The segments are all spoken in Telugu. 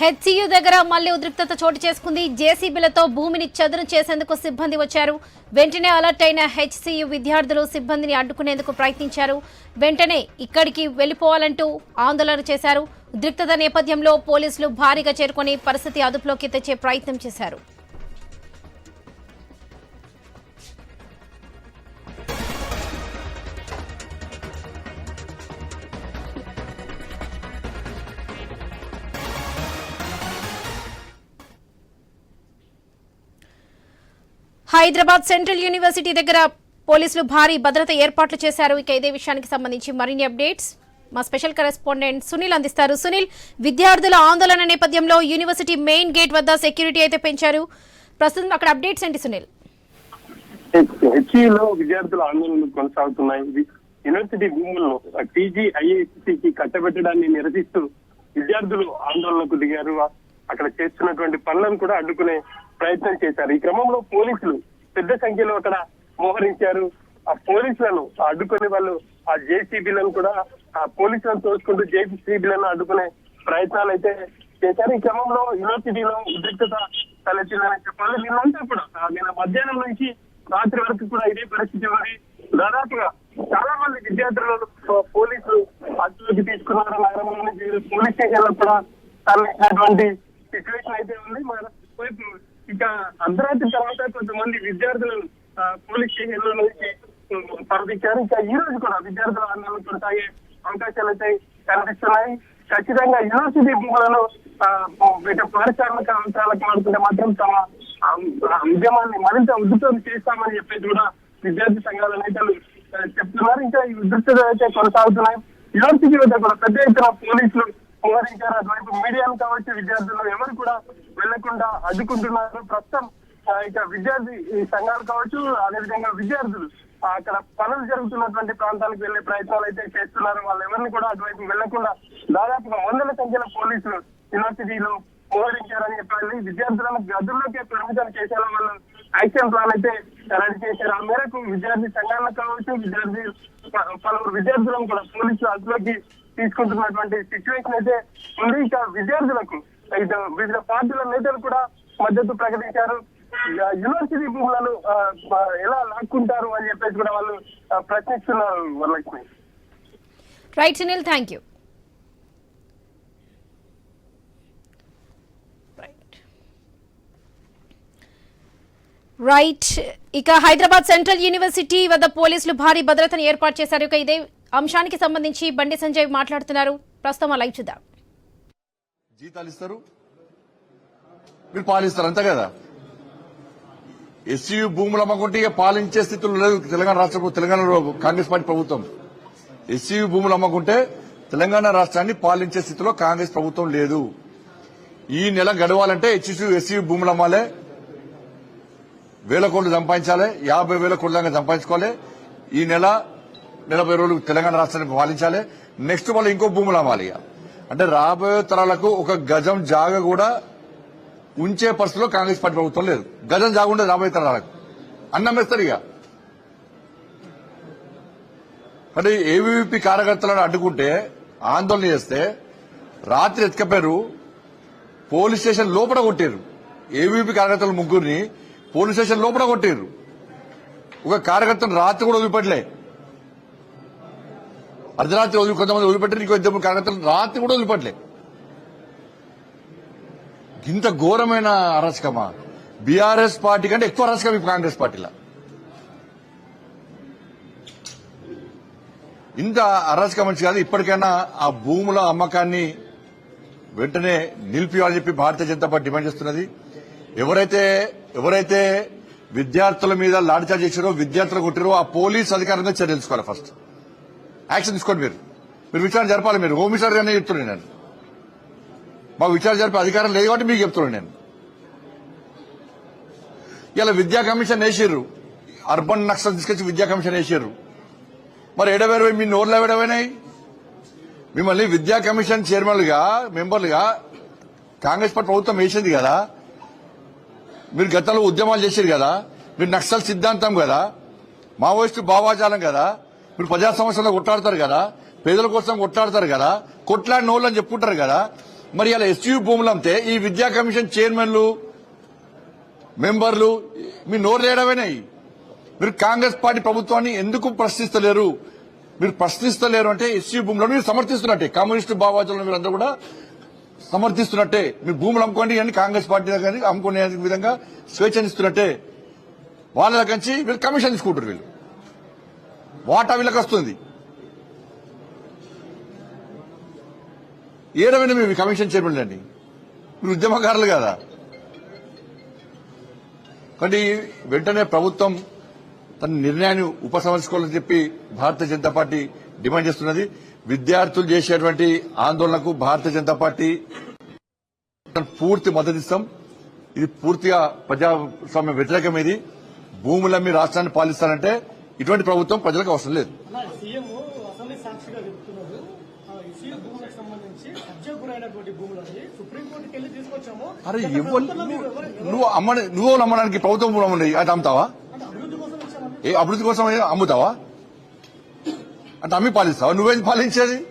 హెచ్సియు దగ్గర మళ్ళీ ఉద్రిక్తత చోటు చేసుకుంది. జేసీబీలతో భూమిని చదును చేసేందుకు సిబ్బంది వచ్చారు. వెంటనే అలర్ట్ అయిన హెచ్సియు విద్యార్థులు సిబ్బందిని అడ్డుకునేందుకు ప్రయత్నించారు. వెంటనే ఇక్కడికి వెళ్ళిపోవాలంటూ ఆందోళన చేశారు. ఉద్రిక్తత నేపథ్యంలో పోలీసులు భారీగా చేరుకొని పరిస్థితి అదుపులోకి తెచ్చే ప్రయత్నం చేశారు. హైదరాబాద్ సెంట్రల్ యూనివర్సిటీ దగ్గర పోలీసులు భారీ భద్రత ఏర్పాట్లు చేశారు. ఇక ఇదే విషయానికి సంబంధించి మరిన్ని అప్డేట్స్ మా స్పెషల్ కరెస్పాండెంట్ సునీల్ అందిస్తారు. సునీల్ విద్యార్థుల ఆందోళన నేపథ్యంలో యూనివర్సిటీ మెయిన్ గేట్ వద్ద సెక్యూరిటీ అయితే పెంచారు. ప్రస్తుతం అక్కడ అప్డేట్స్ ఏంటి సునీల్? హెచ్ఈలో విద్యార్థుల ఆందోళనలు కొనసాగుతున్నాయి. యూనివర్సిటీ భూములను టీజీ ఐఐసికి కట్టబెట్టడాన్ని నిరసిస్తూ విద్యార్థులు ఆందోళనకు దిగారు. అక్కడ చేస్తున్నటువంటి పనులను కూడా అడ్డుకునే ప్రయత్నం చేశారు. ఈ క్రమంలో పోలీసులు పెద్ద సంఖ్యలో అక్కడ మోహరించారు. ఆ పోలీసులను అడ్డుకునే వాళ్ళు ఆ జేసీబీలను కూడా ఆ పోలీసులను తోచుకుంటూ జేసీబీలను అడ్డుకునే ప్రయత్నాలు అయితే చేశారు. ఈ క్రమంలో యూనివర్సిటీలో ఉద్రిక్తత తలెత్తిందని చెప్పాలి. నిన్నంతా కూడా ఆ నిన్న మధ్యాహ్నం నుంచి రాత్రి వరకు కూడా ఇదే పరిస్థితి ఉంది. దాదాపుగా చాలా మంది విద్యార్థులను పోలీసులు అదుపులోకి తీసుకున్నారు. నగరంలోని పోలీస్ స్టేషన్లో కూడా తరలించినటువంటి సిచ్యువేషన్ అయితే ఉంది. మన ఇక అర్ధరాత్రి తర్వాత కొంతమంది విద్యార్థులను పోలీస్ స్టేషన్ల నుంచి పంపించారు ఇంకా ఈ రోజు కూడా విద్యార్థుల ఆందోళన కొనసాగే అవకాశాలు అయితే కనిపిస్తున్నాయి. ఖచ్చితంగా యూనివర్సిటీ భూములను పారిశ్రామిక అంశాలకు మారుతుంటే మాత్రం తమ ఉద్యమాన్ని మరింత ఉధృతం చేస్తామని చెప్పేసి కూడా విద్యార్థి సంఘాల నేతలు చెప్తున్నారు. ఇంకా ఈ ఉధృతలు అయితే కొనసాగుతున్నాయి. యూనివర్సిటీ వద్ద కూడా పెద్ద ఎత్తున పోలీసులు మోహరించారు అటువైపు మీడియాను కావచ్చు విద్యార్థులు ఎవరు కూడా వెళ్ళకుండా అడ్డుకుంటున్నారు. ప్రస్తుతం ఇక విద్యార్థి ఈ సంఘాలు కావచ్చు అదేవిధంగా విద్యార్థులు అక్కడ పనులు జరుగుతున్నటువంటి ప్రాంతాలకు వెళ్ళే ప్రయత్నాలు అయితే చేస్తున్నారు. వాళ్ళు ఎవరిని కూడా అటువైపు వెళ్ళకుండా దాదాపుగా వందల సంఖ్యలో పోలీసులు యూనివర్సిటీలో మోహరించారని చెప్పాలి. విద్యార్థులను గదుల్లోకి పరిమితం చేసేలా వాళ్ళు యాక్షన్ ప్లాన్ అయితే రెడీ చేశారు. ఆ మేరకు విద్యార్థి సంఘాలకు కావచ్చు విద్యార్థి పలువురు విద్యార్థులను కూడా పోలీసులు అదుపులోకి తీసుకుంటున్నటువంటి సిచ్యువేషన్ అయితే ఉంది. ఇక విద్యార్థులకు ఇక వివిధ పార్టీల నేతలు కూడా మద్దతు ప్రకటించారు. యూనివర్సిటీ భూములను ఎలా లాక్కుంటారు అని చెప్పేసి కూడా వాళ్ళు ప్రశ్నిస్తున్నారు. Varalakshmi. Right Sunil thank you right ఇక హైదరాబాద్ సెంట్రల్ యూనివర్సిటీ వద్ద పోలీసులు భారీ భద్రతను ఏర్పాటు చేశారు. ఇక ఇదే అంశానికి సంబంధించి బండి సంజయ్ మాట్లాడుతున్నారు. ప్రస్తుతం లైవ్ చూద్దాం. జీతాలు ఇస్తారు. మీరు పాలిస్తారు అంతే కదా? ఎస్సీ భూములు అమ్మకుంటే ఇక పాలించే స్థితిలో లేదు. తెలంగాణ రాష్ట్ర తెలంగాణ తెలంగాణలో కాంగ్రెస్ పార్టీ ప్రభుత్వం. ఎస్సీ భూములు అమ్మకుంటే తెలంగాణ రాష్ట్రాన్ని పాలించే స్థితిలో కాంగ్రెస్ ప్రభుత్వం లేదు. ఈ నెల గడవాలంటే హెచ్సి ఎస్సీ భూములు అమ్మాలే. వేల కోట్లు సంపాదించాలి యాభై వేల కోట్ల దాకా సంపాదించుకోవాలి. ఈ నెల నలభై రోజులు తెలంగాణ రాష్ట్రాన్ని పాలించాలి. నెక్స్ట్ వాళ్ళు ఇంకో భూములు అమ్మాలి ఇక. అంటే రాబోయే తరాలకు ఒక గజం జాగ కూడా ఉంచే పరిస్థితిలో కాంగ్రెస్ పార్టీ ప్రభుత్వం లేదు. గజం జాగ ఉండదు రాబోయే తరాలకు. అన్నం వేస్తారు ఇక. అంటే ఏవీపీ కార్యకర్తలను అడ్డుకుంటే ఆందోళన చేస్తే రాత్రి ఎత్తుకపోయారు పోలీస్ స్టేషన్ లోపల కొట్టారు ఏవీపీ కార్యకర్తలు ముగ్గురిని పోలీస్ స్టేషన్ లోపల కొట్టారు ఒక కార్యకర్తను రాత్రి కూడా వదిలిపెట్టలే. అర్ధరాత్రి వదిలి కొంతమంది వదిలిపెట్టారు ఇంకో ఇద్దరు కార్యకర్తలు రాత్రి కూడా వదిలిపెట్టలే. ఇంత ఘోరమైన అరాచకమా? బీఆర్ఎస్ పార్టీ కంటే ఎక్కువ అరాచకం ఈ కాంగ్రెస్ పార్టీలో. ఇంత అరాచకం మంచి కాదు. ఇప్పటికైనా ఆ భూముల అమ్మకాన్ని వెంటనే నిలిపియాలని చెప్పి భారతీయ జనతా పార్టీ డిమాండ్ చేస్తున్నది. ఎవరైతే ఎవరైతే విద్యార్థుల మీద లాఠీచార్జ్ చేశారో విద్యార్థులు కొట్టారో ఆ పోలీస్ అధికారుల మీద చర్యలు తీసుకోవాలి ఫస్ట్ యాక్షన్ తీసుకోండి మీరు. మీరు విచారణ జరపాలి మీరు. హోమ్ మినిస్టర్ గానే చెప్తున్నాను నేను. మాకు విచారణ జరిపే అధికారం లేదు కాబట్టి మీకు చెప్తున్నాను నేను. ఇలా విద్యా కమిషన్ వేసారు అర్బన్ నక్సల్ తీసుకొచ్చి విద్యా కమిషన్ వేసారు మరి ఎడవేరు మీ నోర్లు ఎడవైనాయి మిమ్మల్ని విద్యా కమిషన్ చైర్మన్లుగా మెంబర్లుగా కాంగ్రెస్ పార్టీ ప్రభుత్వం వేసింది కదా. మీరు గతంలో ఉద్యమాలు చేశారు కదా మీరు నక్సల్ సిద్ధాంతం కదా మావోయిస్టు భావాజాలం కదా మీరు ప్రజా సమస్యల్లో కొట్లాడతారు కదా పేదల కోసం కొట్లాడతారు కదా కొట్లాడిన వాళ్ళు అని చెప్పుకుంటారు కదా మరి ఇలా ఎస్యూ భూములు అమ్మితే ఈ విద్యా కమిషన్ చైర్మన్లు మెంబర్లు మీ నోరు లేడమేనాయి మీరు కాంగ్రెస్ పార్టీ ప్రభుత్వాన్ని ఎందుకు ప్రశ్నిస్తలేరు? మీరు ప్రశ్నిస్తలేరు అంటే ఎస్సీ భూములను మీరు సమర్థిస్తున్నట్టే. కమ్యూనిస్టు భావాచాలను మీరు కూడా సమర్థిస్తున్నట్టే. మీరు భూములు అమ్ముకోండి అని కాంగ్రెస్ పార్టీ దగ్గర అమ్ముకునే విధంగా స్వేచ్ఛనిస్తున్నట్టే. వాళ్ళ దగ్గర వీళ్ళు కమిషన్ తీసుకుంటారు వీళ్ళు. వాటా వీళ్ళకి వస్తుంది. ఏడవైనా మేము కమిషన్ చేయబడండి మీరు ఉద్యమకారులు కదా. కానీ వెంటనే ప్రభుత్వం తన నిర్ణయాన్ని ఉపసంహరించుకోవాలని చెప్పి భారతీయ జనతా పార్టీ డిమాండ్ చేస్తున్నది. విద్యార్థులు చేసేటువంటి ఆందోళనకు భారతీయ జనతా పార్టీ పూర్తి మద్దతు ఇస్తాం ఇది పూర్తిగా ప్రజాస్వామ్య వ్యతిరేకం ఇది. భూములమ్మి రాష్ట్రాన్ని పాలిస్తానంటే ఇటువంటి ప్రభుత్వం ప్రజలకు అవసరం లేదు. అరే నువ్వు అమ్మని నువ్వు అమ్మడానికి ప్రభుత్వం భూములు అమ్మని అది అమ్ముతావా? ఏ అభివృద్ధి కోసం అమ్ముతావా? అంటే అమ్మి పాలిస్తావా? నువ్వేం పాలించేది?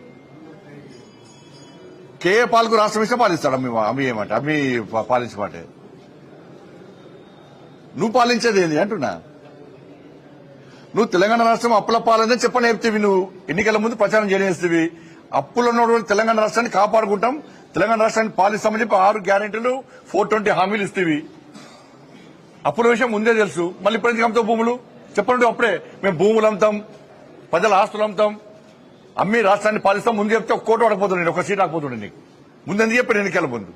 కేఏ పాలకు రాష్ట్రం ఇస్తే పాలిస్తాడు అమ్మి అమ్మి ఏమంటే అమ్మి పాలించమంటే. నువ్వు పాలించేది ఏంది అంటున్నా? నువ్వు తెలంగాణ రాష్ట్రం అప్పుల పాలనే చెప్పని చెప్తేవి నువ్వు. ఎన్నికల ముందు ప్రచారం చేయనిస్తేవి అప్పులు ఉన్నటువంటి తెలంగాణ రాష్ట్రాన్ని కాపాడుకుంటాం. తెలంగాణ రాష్ట్రాన్ని పాలిస్తామని చెప్పి ఆరు గ్యారెంటీలు ఫోర్ ట్వంటీ హామీలు ఇస్తేవి. అప్పుల విషయం ముందే తెలుసు. మళ్ళీ ఇప్పుడు ఎందుకు అమ్ముతావు భూములు? చెప్పండి అప్పుడే. మేము భూములు అమ్ముతాం. ప్రజల ఆస్తులు అమ్ముతాం. అమ్మి రాష్ట్రాన్ని పాలిస్తాం. ముందు చెప్తే ఒక కోట పడకపోతుండే ఒక సీట్ రాకపోతుండే నీకు. ముందు ఎందుకు చెప్పాడు ఎన్నికల ముందు?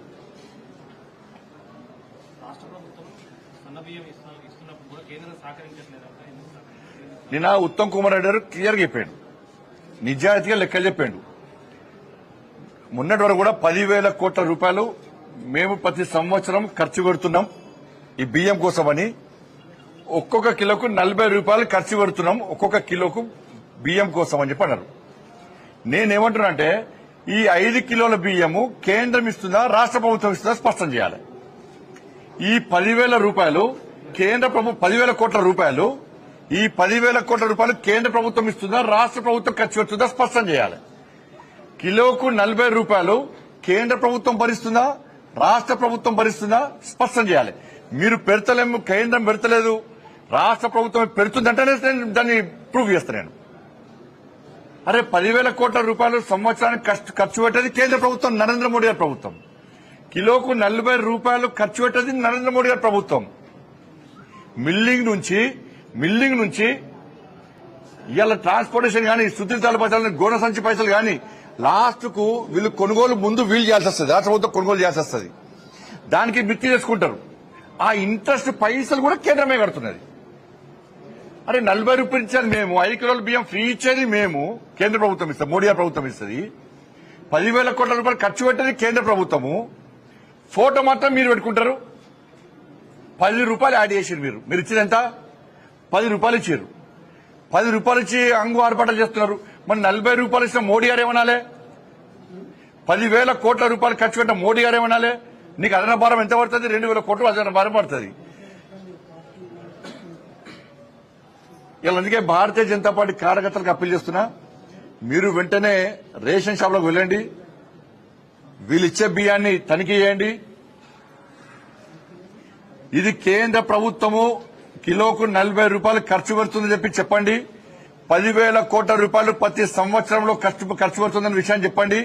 నిన్న ఉత్తమ్ కుమార్ రెడ్డి గారు క్లియర్గా చెప్పాడు. నిజాయితీగా లెక్కలు చెప్పాడు. మొన్నటి వరకు కూడా పదివేల కోట్ల రూపాయలు మేము ప్రతి సంవత్సరం ఖర్చు పెడుతున్నాం ఈ బియ్యం కోసమని. ఒక్కొక్క కిలోకు నలభై రూపాయలు ఖర్చు పెడుతున్నాం. ఒక్కొక్క కిలోకు బియ్యం కోసం అని చెప్పి అన్నారు. నేనేమంటున్నానంటే ఈ ఐదు కిలోల బియ్యము కేంద్రం ఇస్తుందా రాష్ట్ర ప్రభుత్వం ఇస్తుందా స్పష్టం చేయాలి. ఈ పదివేల రూపాయలు కేంద్ర ప్రభుత్వం పదివేల కోట్ల రూపాయలు ఈ పదివేల కోట్ల రూపాయలు కేంద్ర ప్రభుత్వం ఇస్తుందా రాష్ట్ర ప్రభుత్వం ఖర్చు పెడుతుందా స్పష్టం చేయాలి. కిలోకు నలభై రూపాయలు కేంద్ర ప్రభుత్వం భరిస్తుందా రాష్ట్ర ప్రభుత్వం భరిస్తుందా స్పష్టం చేయాలి. మీరు పెడతలేము కేంద్రం పెడతలేదు రాష్ట్ర ప్రభుత్వం పెడుతుందంటేనే నేను దాన్ని ప్రూవ్ చేస్తాను నేను. అరే పదివేల కోట్ల రూపాయలు సంవత్సరానికి ఖర్చు- ఖర్చు పెట్టేది కేంద్ర ప్రభుత్వం నరేంద్ర మోడీ గారి ప్రభుత్వం. కిలోకు నలభై రూపాయలు ఖర్చు పెట్టేది నరేంద్ర మోడీ గారి ప్రభుత్వం. మిల్లింగ్ నుంచి మిల్లింగ్ నుంచి ఇవాళ ట్రాన్స్పోర్టేషన్ కానీ శుద్ధితాల పైసలు గోడ సంచి పైసలు కానీ లాస్ట్కు వీళ్ళు కొనుగోలు ముందు వీలు చేయాల్సి వస్తుంది రాష్ట్ర ప్రభుత్వం కొనుగోలు చేయాల్సి వస్తుంది దానికి మిక్కి చేసుకుంటారు. ఆ ఇంట్రెస్ట్ పైసలు కూడా కేంద్రమే కడుతున్నది. అరే నలభై రూపాయలు ఇచ్చేది మేము. ఐదు కిలోల బియ్యం ఫ్రీ ఇచ్చేది మేము కేంద్ర ప్రభుత్వం ఇస్తుంది మోడీ ప్రభుత్వం ఇస్తుంది. పదివేల కోట్ల రూపాయలు ఖర్చు పెట్టేది కేంద్ర ప్రభుత్వము. ఫోటో మాత్రం మీరు పెట్టుకుంటారు. పది రూపాయలు యాడ్ చేసారు మీరు. మీరు ఇచ్చింది ఎంత? పది రూపాయలు ఇచ్చారు పది రూపాయలు ఇచ్చి అంగు ఆర్పాటలు చేస్తున్నారు. మరి నలభై రూపాయలు ఇచ్చిన మోడీ గారు ఏమనాలే? పదివేల కోట్ల రూపాయలు ఖర్చు పెట్టిన మోడీ గారు ఏమనాలే? నీకు అదన భారం ఎంత పడుతుంది? రెండు వేల కోట్లు అదన భారం పడుతుంది. ఇలా అందుకే భారతీయ జనతా పార్టీ కార్యకర్తలకు అప్పీల్ చేస్తున్నా మీరు వెంటనే రేషన్ షాప్లకు వెళ్ళండి వీళ్ళు ఇచ్చే బియ్యాన్ని తనిఖీ చేయండి. ఇది కేంద్ర ప్రభుత్వము కిలోకు నలభై రూపాయలు ఖర్చు పెడుతుందని చెప్పి చెప్పండి. పదివేల కోట్ల రూపాయలు ప్రతి సంవత్సరంలో ఖర్చు ఖర్చు పెడుతుందన్న విషయాన్ని చెప్పండి.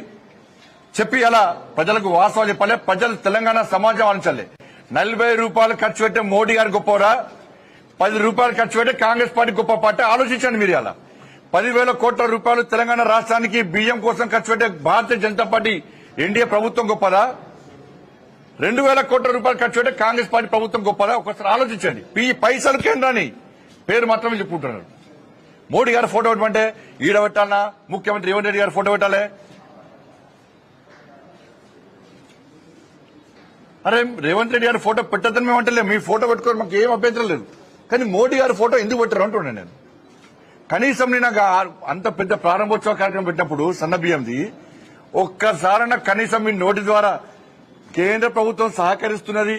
చెప్పి అలా ప్రజలకు వాస్తవాలు చెప్పాలి. ప్రజలు తెలంగాణ సమాజం ఆలోచించాలి. నలభై రూపాయలు ఖర్చు పెట్టే మోడీ గారు గొప్పవరా? పది రూపాయలు ఖర్చు పెట్టి కాంగ్రెస్ పార్టీ గొప్ప పార్టీ. ఆలోచించండి మీరు అలా పదివేల కోట్ల రూపాయలు తెలంగాణ రాష్ట్రానికి బియ్యం కోసం ఖర్చు పెట్టే భారతీయ జనతా పార్టీ ఎన్డీఏ ప్రభుత్వం గొప్పదా? రెండు వేల కోట్ల రూపాయలు ఖర్చు పెట్టే కాంగ్రెస్ పార్టీ ప్రభుత్వం గొప్పదా? ఒకసారి ఆలోచించండి. ఈ పైసలు కేంద్రాన్ని పేరు మాత్రమే చెప్పుకుంటున్నారు. మోడీ గారు ఫోటో పెట్టమంటే ఈడ పెట్టాలనా? ముఖ్యమంత్రి రేవంత్ రెడ్డి గారు ఫోటో పెట్టాలి? అరే రేవంత్ రెడ్డి గారి ఫోటో పెట్టద్దని మేము మీ ఫోటో పెట్టుకోరు మాకు ఏం అభ్యంతరం లేదు. కానీ మోడీ గారి ఫోటో ఎందుకు పెట్టారు అంటున్నాను నేను. కనీసం నేను అంత పెద్ద ప్రారంభోత్సవ కార్యక్రమం పెట్టినప్పుడు సన్న బియ్యంది ఒక్కసారన్నా కనీసం మీ నోటి ద్వారా కేంద్ర ప్రభుత్వం సహకరిస్తున్నది